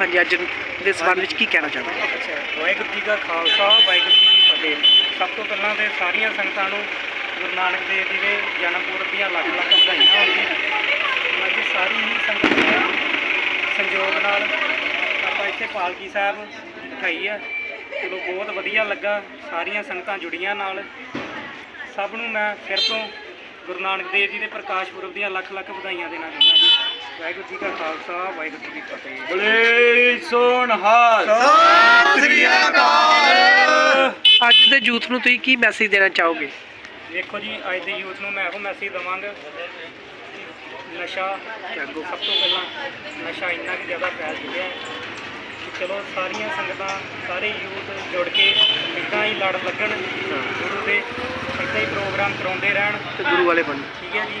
ਹਾਂਜੀ, ਅੱਜ ਦੇ ਸਬੰਧ ਵਿੱਚ ਕੀ ਕਹਿਣਾ ਚਾਹੁੰਦੇ ਅੱਛਾ, ਵਾਹਿਗੁਰੂ ਜੀ ਦਾ ਖਾਲਸਾ, ਵਾਹਿਗੁਰੂ ਜੀ ਕੀ ਫਤਿਹ। ਸਭ ਤੋਂ ਪਹਿਲਾਂ ਤੇ ਸਾਰੀਆਂ ਸੰਗਤਾਂ ਨੂੰ ਗੁਰੂ ਨਾਨਕ ਦੇਵ ਜੀ ਦੇ ਜਨਮ ਪੁਰਬ ਦੀਆਂ ਲੱਖ ਲੱਖ ਵਧਾਈਆਂ ਹੋਣ ਅੱਜ ਸਾਰੀ ਹੀ ਸੰਗਤ ਦੇ ਸੰਯੋਗ ਨਾਲ ਆਪਾਂ ਇੱਥੇ ਪਾਲਕੀ ਸਾਹਿਬ ਬਿਠਾਈ ਆ। ਚਲੋ, ਬਹੁਤ ਵਧੀਆ ਲੱਗਾ, ਸਾਰੀਆਂ ਸੰਗਤਾਂ ਜੁੜੀਆਂ ਨਾਲ। ਸਭ ਨੂੰ ਮੈਂ ਫਿਰ ਤੋਂ ਗੁਰੂ ਨਾਨਕ ਦੇਵ ਜੀ ਦੇ ਪ੍ਰਕਾਸ਼ ਪੁਰਬ ਦੀਆਂ ਲੱਖ ਲੱਖ ਵਧਾਈਆਂ ਦੇਣਾ ਚਾਹੁੰਦਾ ਜੀ। ਵਾਹਿਗੁਰੂ ਜੀ ਕਾ ਖਾਲਸਾ ਵਾਹਿਗੁਰੂ ਜੀ ਕੀ ਫਤਿਹ। ਬਲੇ ਸੋਨਹਾਲ ਅੱਜ ਦੇ ਯੂਥ ਨੂੰ ਤੁਸੀਂ ਕੀ ਮੈਸੇਜ ਦੇਣਾ ਚਾਹੋਗੇ? ਦੇਖੋ ਜੀ ਅੱਜ ਦੇ ਯੂਥ ਨੂੰ ਮੈਂ ਇਹੋ ਮੈਸੇਜ ਦਵਾਂਗਾ ਨਸ਼ਾ ਤਿਆਗੋ ਸਭ ਤੋਂ ਪਹਿਲਾਂ ਨਸ਼ਾ ਇੰਨਾ ਕਿ ਜ਼ਿਆਦਾ ਫੈਲ ਚੁੱਕਿਆ ਹੈ ਕਿ ਚਲੋ ਸਾਰੀਆਂ ਸੰਗਤਾਂ ਸਾਰੇ ਯੂਥ ਜੁੜ ਕੇ ਇੱਦਾਂ ਹੀ ਲੜ ਲੱਗਣ ਗੁਰੂ ਦੇ ਇੱਦਾਂ ਹੀ ਪ੍ਰੋਗਰਾਮ ਕਰਾਉਂਦੇ ਰਹਿਣ। ਤੇ ਗੁਰੂ ਵਾਲੇ ਬਣੋ ਠੀਕ ਹੈ ਜੀ।